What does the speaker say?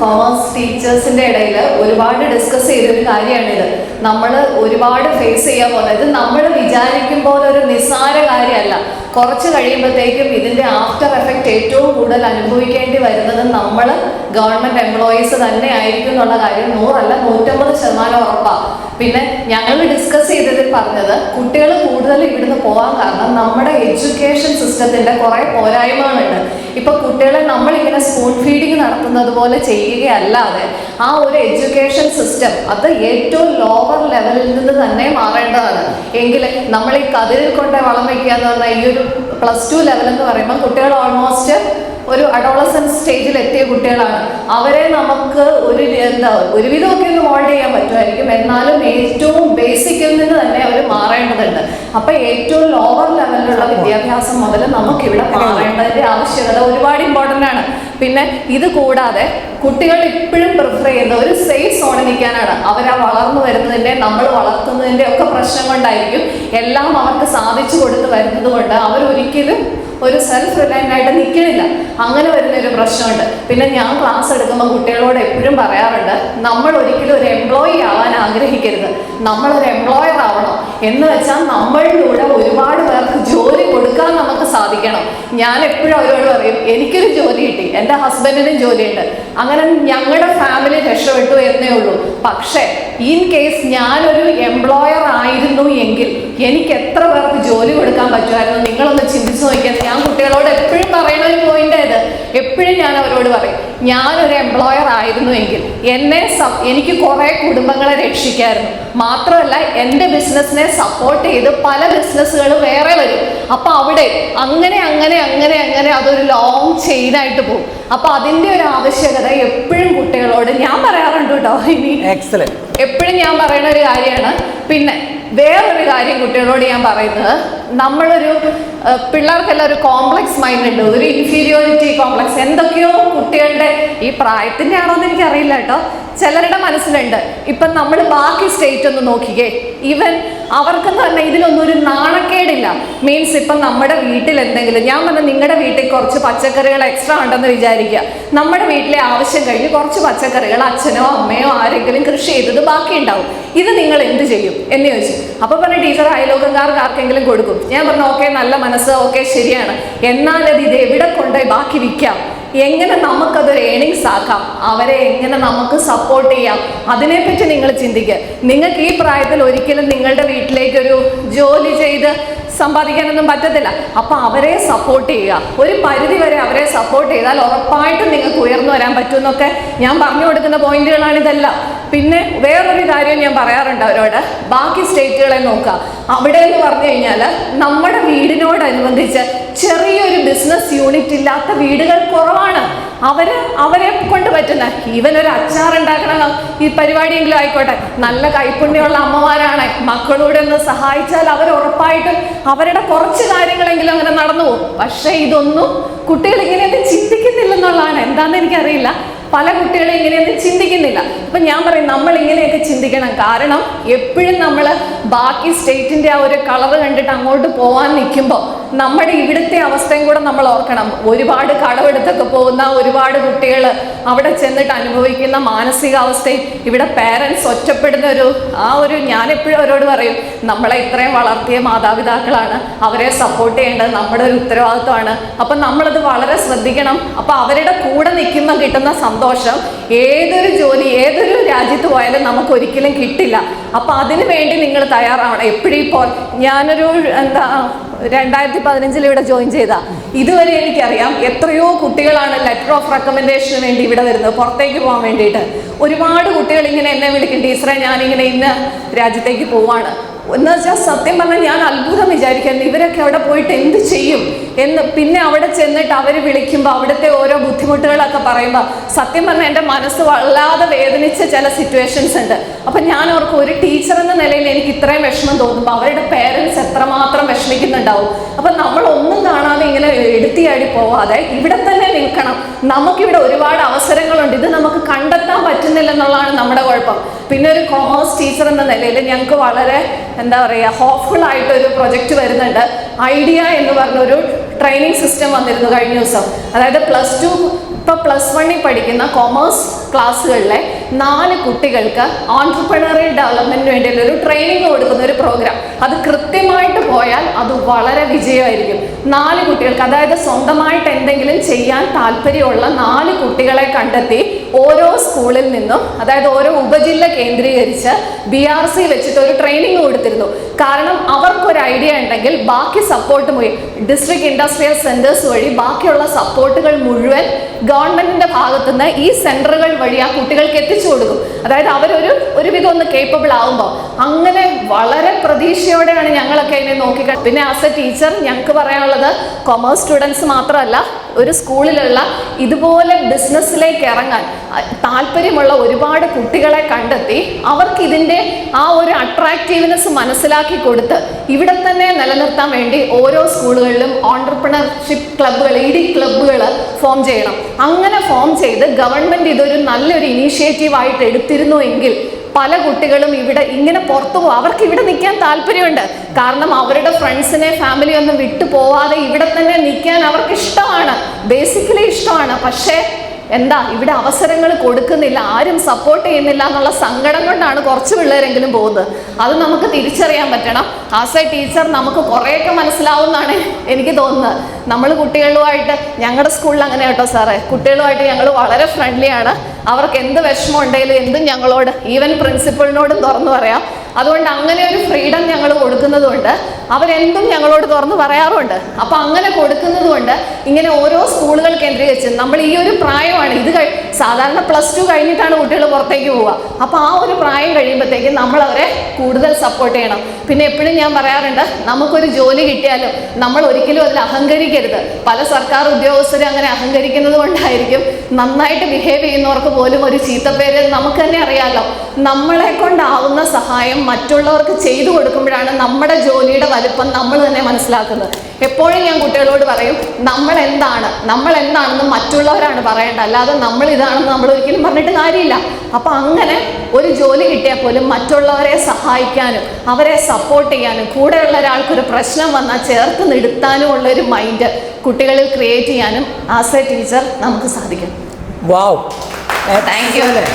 Commerce ടീച്ചേഴ്സിന്റെ ഇടയിൽ ഒരുപാട് discuss ചെയ്തൊരു കാര്യമാണിത്. നമ്മൾ ഒരുപാട് ഫേസ് ചെയ്യാൻ പോകുന്നത്. ഇത് നമ്മൾ വിചാരിക്കും പോലെ ഒരു നിസ്സാര കാര്യമല്ല. കുറച്ച് കഴിയുമ്പോഴത്തേക്കും ഇതിന്റെ ആഫ്റ്റർ എഫക്റ്റ് ഏറ്റവും കൂടുതൽ അനുഭവിക്കേണ്ടി വരുന്നത് നമ്മൾ ഗവൺമെന്റ് എംപ്ലോയീസ് തന്നെ ആയിരിക്കും എന്നുള്ള കാര്യം നൂറല്ല നൂറ്റമ്പത് ശതമാനം ഉറപ്പാണ് പിന്നെ ഞങ്ങൾ ഡിസ്കസ് ചെയ്തതിൽ പറഞ്ഞത് കുട്ടികൾ കൂടുതൽ ഇവിടുന്ന് പോകാൻ കാരണം നമ്മുടെ എഡ്യൂക്കേഷൻ സിസ്റ്റത്തിന്റെ കുറെ പോരായ്മകളുണ്ട്. ഇപ്പൊ കുട്ടികളെ നമ്മൾ ഇങ്ങനെ സ്പൂൺ ഫീഡിങ് നടത്തുന്നത് പോലെ ചെയ്യുകയല്ലാതെ ആ ഒരു എഡ്യൂക്കേഷൻ സിസ്റ്റം അത് ഏറ്റവും ലോവർ ലെവലിൽ നിന്ന് തന്നെ മാറേണ്ടതാണ്. എങ്കിൽ നമ്മൾ ഈ കതിരിൽ കൊണ്ട് വളം വയ്ക്കുക എന്ന് പറഞ്ഞാൽ ഈ ഒരു പ്ലസ് ടു ലെവൽ എന്ന് പറയുമ്പോൾ കുട്ടികൾ ഓൾമോസ്റ്റ് ഒരു അഡോളസൻസ് സ്റ്റേജിൽ എത്തിയ കുട്ടികളാണ്. അവരെ നമുക്ക് ഒരു എന്താ ഒരുവിധമൊക്കെ ഒന്ന് മോൾഡ് ചെയ്യാൻ പറ്റുമായിരിക്കും. എന്നാലും ഏറ്റവും ബേസിക്കിൽ നിന്ന് തന്നെ അവർ മാറേണ്ടതുണ്ട്. അപ്പൊ ഏറ്റവും ലോവർ ലെവലിലുള്ള വിദ്യാഭ്യാസം മുതൽ നമുക്ക് ഇവിടെ മാറേണ്ടതിന്റെ ആവശ്യകത ഒരുപാട് ഇമ്പോർട്ടന്റ് ആണ്. പിന്നെ ഇത് കൂടാതെ കുട്ടികൾ ഇപ്പോഴും പ്രിഫർ ചെയ്യുന്ന ഒരു സേഫ് സോണിൽ നിൽക്കാനാണ്. അവരാ വളർന്നു വരുന്നതിന്റെ നമ്മൾ വളർത്തുന്നതിന്റെ ഒക്കെ പ്രശ്നം കൊണ്ടായിരിക്കും എല്ലാം അവർക്ക് സാധിച്ചു കൊടുത്ത് വരുന്നത് കൊണ്ട് അവരൊരിക്കലും ഒരു സെൽഫ് റിലയന്റ് ആയിട്ട് നിൽക്കണില്ല. അങ്ങനെ വരുന്നൊരു പ്രശ്നമുണ്ട്. പിന്നെ ഞാൻ ക്ലാസ് എടുക്കുമ്പോൾ കുട്ടികളോട് എപ്പോഴും പറയാറുണ്ട് നമ്മൾ ഒരിക്കലും ഒരു എംപ്ലോയി ആവാൻ ആഗ്രഹിക്കരുത്. നമ്മളൊരു എംപ്ലോയർ ആവണം. എന്ന് വെച്ചാൽ നമ്മളിലൂടെ ഒരുപാട് പേർക്ക് ജോലി കൊടുക്കാൻ നമുക്ക് സാധിക്കണം. ഞാൻ എപ്പോഴും അവരോട് പറയും എനിക്കൊരു ജോലി കിട്ടി എന്റെ ഹസ്ബൻഡിനും ജോലിയുണ്ട്. അങ്ങനെ ഞങ്ങളുടെ ഫാമിലി രക്ഷപ്പെട്ടു എന്നേ ഉള്ളൂ. പക്ഷേ ഇൻ കേസ് ഞാനൊരു എംപ്ലോയർ ആയിരുന്നു എങ്കിൽ എനിക്ക് എത്ര പേർക്ക് ജോലി കൊടുക്കാൻ പറ്റുമായിരുന്നു? നിങ്ങളൊന്ന് ചിന്തിച്ചു നോക്കിയത് ഞാൻ കുട്ടികളോട് എപ്പോഴും ഇത് എപ്പോഴും ഞാൻ അവരോട് പറയും ഞാനൊരു എംപ്ലോയർ ആയിരുന്നു എങ്കിൽ എന്നെ എനിക്ക് കുറേ കുടുംബങ്ങളെ രക്ഷിക്കായിരുന്നു. മാത്രമല്ല എന്റെ ബിസിനസ്സിനെ സപ്പോർട്ട് ചെയ്ത് പല ബിസിനസ്സുകൾ വേറെ വരും. അപ്പോൾ അവിടെ അങ്ങനെ അങ്ങനെ അങ്ങനെ അങ്ങനെ അതൊരു ലോങ് ചെയിനായിട്ട് പോകും. അപ്പോൾ അതിന്റെ ഒരു ആവശ്യകത എപ്പോഴും കുട്ടികളോട് ഞാൻ പറയാറുണ്ട് കേട്ടോ. ഇനി എപ്പോഴും ഞാൻ പറയുന്ന ഒരു കാര്യമാണ്. പിന്നെ വേറൊരു കാര്യം കുട്ടികളോട് ഞാൻ പറയുന്നത്. നമ്മളൊരു പിള്ളേർക്കെല്ലാം ഒരു കോംപ്ലക്സ് മൈൻഡ് ഉണ്ട്. ഒരു ഇൻഫീരിയോറിറ്റി കോംപ്ലക്സ് എന്തൊക്കെയോ കുട്ടികളുടെ ഈ പ്രായത്തിന്റെ ആണോ എന്ന് എനിക്കറിയില്ല കേട്ടോ. ചിലരുടെ മനസ്സിലുണ്ട്. ഇപ്പം നമ്മൾ ബാക്കി സ്റ്റേറ്റ് ഒന്ന് നോക്കിക്കേ. ഈവൻ അവർക്കെന്ന് പറഞ്ഞാൽ ഇതിലൊന്നും ഒരു നാണക്കേടില്ല. മീൻസ് ഇപ്പം നമ്മുടെ വീട്ടിൽ എന്തെങ്കിലും ഞാൻ പറഞ്ഞ നിങ്ങളുടെ വീട്ടിൽ കുറച്ച് പച്ചക്കറികൾ എക്സ്ട്രാ ഉണ്ടെന്ന് വിചാരിക്കുക. നമ്മുടെ വീട്ടിലെ ആവശ്യം കഴിഞ്ഞ് കുറച്ച് പച്ചക്കറികൾ അച്ഛനോ അമ്മയോ ആരെങ്കിലും കൃഷി ചെയ്തത് ബാക്കി ഉണ്ടാവും ഇത് നിങ്ങൾ എന്ത് ചെയ്യും? എന്ന് ചോദിച്ചു. അപ്പൊ പറഞ്ഞ ടീച്ചർ അയലോകക്കാർക്ക് ആർക്കെങ്കിലും കൊടുക്കും. ഞാൻ പറഞ്ഞു ഓക്കെ നല്ല മനസ്സ് ഓക്കെ ശരിയാണ്. എന്നാൽ അത് ഇത് എവിടെ കൊണ്ടുപോയി ബാക്കി വിൽക്കാം? എങ്ങനെ നമുക്കതൊരു ഏണിങ്സ് ആക്കാം? അവരെ എങ്ങനെ നമുക്ക് സപ്പോർട്ട് ചെയ്യാം? അതിനെപ്പറ്റി നിങ്ങൾ ചിന്തിക്കുക നിങ്ങൾക്ക് ഈ പ്രായത്തിൽ ഒരിക്കലും നിങ്ങളുടെ വീട്ടിലേക്ക് ഒരു ജോലി ചെയ്ത് സമ്പാദിക്കാനൊന്നും പറ്റത്തില്ല. അപ്പൊ അവരെ സപ്പോർട്ട് ചെയ്യുക. ഒരു പരിധി വരെ അവരെ സപ്പോർട്ട് ചെയ്താൽ ഉറപ്പായിട്ടും നിങ്ങൾക്ക് ഉയർന്നു വരാൻ പറ്റുമെന്നൊക്കെ ഞാൻ പറഞ്ഞു കൊടുക്കുന്ന പോയിന്റുകളാണ് ഇതെല്ലാം. പിന്നെ വേറൊരു കാര്യം ഞാൻ പറയാറുണ്ട് അവരോട്. ബാക്കി സ്റ്റേറ്റുകളെ നോക്കുക. അവിടെ എന്ന് പറഞ്ഞു കഴിഞ്ഞാൽ നമ്മുടെ വീടിനോടനുബന്ധിച്ച് ചെറിയൊരു ബിസിനസ് യൂണിറ്റ് ഇല്ലാത്ത വീടുകൾ കുറവാണ്. അവർ അവരെ കൊണ്ട് പറ്റുന്ന ഈവൻ ഒരു അച്ചാർ ഉണ്ടാക്കണ ഈ പരിപാടിയെങ്കിലും ആയിക്കോട്ടെ. നല്ല കൈപ്പുണ്യമുള്ള അമ്മമാരാണ്. മക്കളോട് ഒന്ന് സഹായിച്ചാൽ അവർ ഉറപ്പായിട്ടും അവരുടെ കുറച്ച് കാര്യങ്ങളെങ്കിലും അങ്ങനെ നടന്നു പോകും. പക്ഷേ ഇതൊന്നും കുട്ടികൾ ഇങ്ങനെയൊന്നും ചിന്തിക്കുന്നില്ലെന്നുള്ളതാണ്. എന്താണെന്ന് എനിക്കറിയില്ല. പല കുട്ടികളും ഇങ്ങനെയൊന്നും ചിന്തിക്കുന്നില്ല. അപ്പൊ ഞാൻ പറയും നമ്മൾ ഇങ്ങനെയൊക്കെ ചിന്തിക്കണം. കാരണം എപ്പോഴും നമ്മൾ ബാക്കി സ്റ്റേറ്റിന്റെ ആ ഒരു കളർ കണ്ടിട്ട് അങ്ങോട്ട് പോകാൻ നിൽക്കുമ്പോൾ നമ്മുടെ ഇവിടുത്തെ അവസ്ഥയും കൂടെ നമ്മൾ ഓർക്കണം. ഒരുപാട് കടമെടുത്തൊക്കെ പോകുന്ന ഒരുപാട് കുട്ടികൾ അവിടെ ചെന്നിട്ട് അനുഭവിക്കുന്ന മാനസികാവസ്ഥയും ഇവിടെ പേരൻസ് ഒറ്റപ്പെടുന്ന ഒരു ആ ഒരു ഞാൻ എപ്പോഴും അവരോട് പറയും നമ്മളെ ഇത്രയും വളർത്തിയ മാതാപിതാക്കളാണ്. അവരെ സപ്പോർട്ട് ചെയ്യേണ്ടത് നമ്മുടെ ഒരു ഉത്തരവാദിത്വമാണ്. അപ്പം നമ്മളത് വളരെ ശ്രദ്ധിക്കണം. അപ്പം അവരുടെ കൂടെ നിൽക്കുമ്പോൾ കിട്ടുന്ന സന്തോഷം. ഏതൊരു ജോലി ഏതൊരു രാജ്യത്ത് പോയാലും നമുക്ക് ഒരിക്കലും കിട്ടില്ല. അപ്പൊ അതിനു വേണ്ടി നിങ്ങൾ തയ്യാറാവണം. എപ്പോഴും ഇപ്പോൾ ഞാനൊരു എന്താ രണ്ടായിരത്തി പതിനഞ്ചിൽ ഇവിടെ ജോയിൻ ചെയ്ത. ഇതുവരെ എനിക്കറിയാം എത്രയോ കുട്ടികളാണ് ലെറ്റർ ഓഫ് റെക്കമെൻഡേഷന് വേണ്ടി ഇവിടെ വരുന്നത്. പുറത്തേക്ക് പോകാൻ വേണ്ടിയിട്ട്. ഒരുപാട് കുട്ടികൾ ഇങ്ങനെ എന്നെ വിളിക്കും ടീച്ചറെ ഞാനിങ്ങനെ ഇന്ന് രാജ്യത്തേക്ക് പോവാണ്. എന്ന് വെച്ചാൽ സത്യം പറഞ്ഞാൽ ഞാൻ അത്ഭുതം വിചാരിക്കുന്നു ഇവരൊക്കെ അവിടെ പോയിട്ട് എന്ത് ചെയ്യും? എന്ന് പിന്നെ അവിടെ ചെന്നിട്ട് അവർ വിളിക്കുമ്പോൾ അവിടുത്തെ ഓരോ ബുദ്ധിമുട്ടുകളൊക്കെ പറയുമ്പോൾ സത്യം പറഞ്ഞാൽ എന്റെ മനസ്സ് വല്ലാതെ വേദനിച്ച ചില സിറ്റുവേഷൻസ് ഉണ്ട്. അപ്പം ഞാൻ ഓർക്കും ഒരു ടീച്ചർ എന്ന നിലയിൽ എനിക്ക് ഇത്രയും വിഷമം തോന്നുമ്പോൾ അവരുടെ പേരൻസ് എത്രമാത്രം വിഷമിക്കുന്നുണ്ടാവും. അപ്പം നമ്മൾ ഒന്നും കാണാതെ ഇങ്ങനെ എടുത്തിയാടി പോവാതെ ഇവിടെ തന്നെ നിൽക്കണം. നമുക്കിവിടെ ഒരുപാട് അവസരങ്ങളുണ്ട്. ഇത് നമുക്ക് കണ്ടെത്താൻ പറ്റുന്നില്ലെന്നുള്ളതാണ് നമ്മുടെ കുഴപ്പം. പിന്നെ ഒരു കോമേഴ്സ് ടീച്ചർ എന്ന നിലയിൽ ഞങ്ങൾക്ക് വളരെ എന്താ പറയുക ഹോപ്പ്ഫുൾ ആയിട്ട് ഒരു പ്രൊജക്റ്റ് വരുന്നുണ്ട്. ഐഡിയ എന്ന് പറഞ്ഞൊരു ട്രെയിനിങ് സിസ്റ്റം വന്നിരുന്നു കഴിഞ്ഞ ദിവസം. അതായത് പ്ലസ് ടു ഇപ്പൊ പ്ലസ് വണ്ണിൽ പഠിക്കുന്ന കൊമേഴ്സ് ക്ലാസ്സുകളിലെ നാല് കുട്ടികൾക്ക് ഓൺട്രപ്രണറിയൽ ഡെവലപ്മെന്റിന് വേണ്ടിയുള്ള ഒരു ട്രെയിനിങ് കൊടുക്കുന്ന ഒരു പ്രോഗ്രാം അത് കൃത്യമായിട്ട് പോയാൽ അത് വളരെ വിജയമായിരിക്കും. നാല് കുട്ടികൾക്ക് അതായത് സ്വന്തമായിട്ട് എന്തെങ്കിലും ചെയ്യാൻ താല്പര്യമുള്ള നാല് കുട്ടികളെ കണ്ടെത്തി ഓരോ സ്കൂളിൽ നിന്നും അതായത് ഓരോ ഉപജില്ല കേന്ദ്രീകരിച്ച് ബി ആർ സി വെച്ചിട്ട് ഒരു ട്രെയിനിങ് കൊടുത്തിരുന്നു. കാരണം അവർക്കൊരു ഐഡിയ ഉണ്ടെങ്കിൽ ബാക്കി സപ്പോർട്ട് പോയി ഡിസ്ട്രിക്ട് ഇൻഡസ്ട്രിയൽ സെന്റേഴ്സ് വഴി ബാക്കിയുള്ള സപ്പോർട്ടുകൾ മുഴുവൻ ഗവൺമെന്റിന്റെ ഭാഗത്തുനിന്ന് ഈ സെന്ററുകൾ വഴി ആ കുട്ടികൾക്ക് എത്തിച്ചു കൊടുക്കും. അതായത് അവരൊരു ഒരുവിധം ഒന്ന് കേപ്പബിൾ ആവുമ്പോൾ അങ്ങനെ വളരെ പ്രതീക്ഷയോടെയാണ് ഞങ്ങളൊക്കെ അതിനെ നോക്കി പിന്നെ ആസ് എ ടീച്ചർ ഞങ്ങൾക്ക് പറയാനുള്ളത് കൊമേഴ്സ് സ്റ്റുഡൻസ് മാത്രമല്ല ഒരു സ്കൂളിലുള്ള ഇതുപോലെ ബിസിനസ്സിലേക്ക് ഇറങ്ങാൻ താല്പര്യമുള്ള ഒരുപാട് കുട്ടികളെ കണ്ടെത്തി അവർക്ക് ഇതിന്റെ ആ ഒരു അട്രാക്റ്റീവ്നെസ് മനസ്സിലാക്കി കൊടുത്ത് ഇവിടെ തന്നെ നിലനിർത്താൻ വേണ്ടി ഓരോ സ്കൂളുകളിലും ഓണ്ടർപ്രണർഷിപ്പ് ക്ലബ്ബുകൾ ഇ ഡി ക്ലബ്ബുകൾ ഫോം ചെയ്യണം. അങ്ങനെ ഫോം ചെയ്ത് ഗവൺമെന്റ് ഇതൊരു നല്ലൊരു ഇനീഷ്യേറ്റീവായിട്ട് എടുത്തിരുന്നു എങ്കിൽ പല കുട്ടികളും ഇവിടെ ഇങ്ങനെ പുറത്തു പോകും. അവർക്ക് ഇവിടെ നിൽക്കാൻ താല്പര്യമുണ്ട്. കാരണം അവരുടെ ഫ്രണ്ട്സിനെ ഫാമിലി ഒന്നും വിട്ടു പോവാതെ ഇവിടെ തന്നെ നിൽക്കാൻ അവർക്ക് ഇഷ്ടമാണ്. ബേസിക്കലി ഇഷ്ടമാണ്. പക്ഷേ എന്താ ഇവിടെ അവസരങ്ങൾ കൊടുക്കുന്നില്ല. ആരും സപ്പോർട്ട് ചെയ്യുന്നില്ല എന്നുള്ള സങ്കടം കൊണ്ടാണ് കുറച്ച് പിള്ളേരെങ്കിലും പോകുന്നത്. അത് നമുക്ക് തിരിച്ചറിയാൻ പറ്റണം. ആസ് എ ടീച്ചർ നമുക്ക് കുറേയൊക്കെ മനസ്സിലാവുമെന്നാണ് എനിക്ക് തോന്നുന്നത്. നമ്മൾ കുട്ടികളുമായിട്ട് ഞങ്ങളുടെ സ്കൂളിൽ അങ്ങനെ കേട്ടോ സാറേ. കുട്ടികളുമായിട്ട് ഞങ്ങൾ വളരെ ഫ്രണ്ട്ലിയാണ് അവർക്ക് എന്ത് വിഷമം ഉണ്ടെങ്കിലും എന്തും ഞങ്ങളോട് ഈവൻ പ്രിൻസിപ്പളിനോടും തുറന്നു പറയാം. അതുകൊണ്ട് അങ്ങനെ ഒരു ഫ്രീഡം ഞങ്ങൾ കൊടുക്കുന്നതുകൊണ്ട് അവരെന്തും ഞങ്ങളോട് തുറന്ന് പറയാറുണ്ട്. അപ്പോൾ അങ്ങനെ കൊടുക്കുന്നതുകൊണ്ട് ഇങ്ങനെ ഓരോ സ്കൂളുകൾ കേന്ദ്രീകരിച്ച് നമ്മൾ ഈ ഒരു പ്രായമാണ് ഇത് സാധാരണ പ്ലസ് ടു കഴിഞ്ഞിട്ടാണ് കുട്ടികൾ പുറത്തേക്ക് പോവുക. അപ്പോൾ ആ ഒരു പ്രായം കഴിയുമ്പോഴത്തേക്കും നമ്മളവരെ കൂടുതൽ സപ്പോർട്ട് ചെയ്യണം. പിന്നെ എപ്പോഴും ഞാൻ പറയാറുണ്ട് നമുക്കൊരു ജോലി കിട്ടിയാലും നമ്മൾ ഒരിക്കലും അതിൽ അഹങ്കരിക്കരുത്. പല സർക്കാർ ഉദ്യോഗസ്ഥരും അങ്ങനെ അഹങ്കരിക്കുന്നത് കൊണ്ടായിരിക്കും നന്നായിട്ട് ബിഹേവ് ചെയ്യുന്നവർക്ക് പോലും ഒരു ചീത്തപ്പേര് നമുക്ക് തന്നെ അറിയാമല്ലോ നമ്മളെ കൊണ്ടാവുന്ന സഹായം മറ്റുള്ളവർക്ക് ചെയ്തു കൊടുക്കുമ്പോഴാണ് നമ്മുടെ ജോലിയുടെ വലുപ്പം നമ്മൾ തന്നെ മനസ്സിലാക്കുന്നത്. എപ്പോഴും ഞാൻ കുട്ടികളോട് പറയും നമ്മൾ എന്താണ് നമ്മൾ എന്താണെന്ന് മറ്റുള്ളവരാണ് പറയേണ്ടത്. അല്ലാതെ നമ്മൾ ഇതാണെന്ന് നമ്മൾ ഒരിക്കലും പറഞ്ഞിട്ട് കാര്യമില്ല. അപ്പം അങ്ങനെ ഒരു ജോലി കിട്ടിയാൽ പോലും മറ്റുള്ളവരെ സഹായിക്കാനും അവരെ സപ്പോർട്ട് ചെയ്യാനും കൂടെയുള്ള ഒരാൾക്കൊരു പ്രശ്നം വന്നാൽ ചേർത്ത് നിർത്താനും ഉള്ള ഒരു മൈൻഡ് കുട്ടികളിൽ ക്രിയേറ്റ് ചെയ്യാനും ആസ് എ ടീച്ചർ നമുക്ക് സാധിക്കും. Wow you you.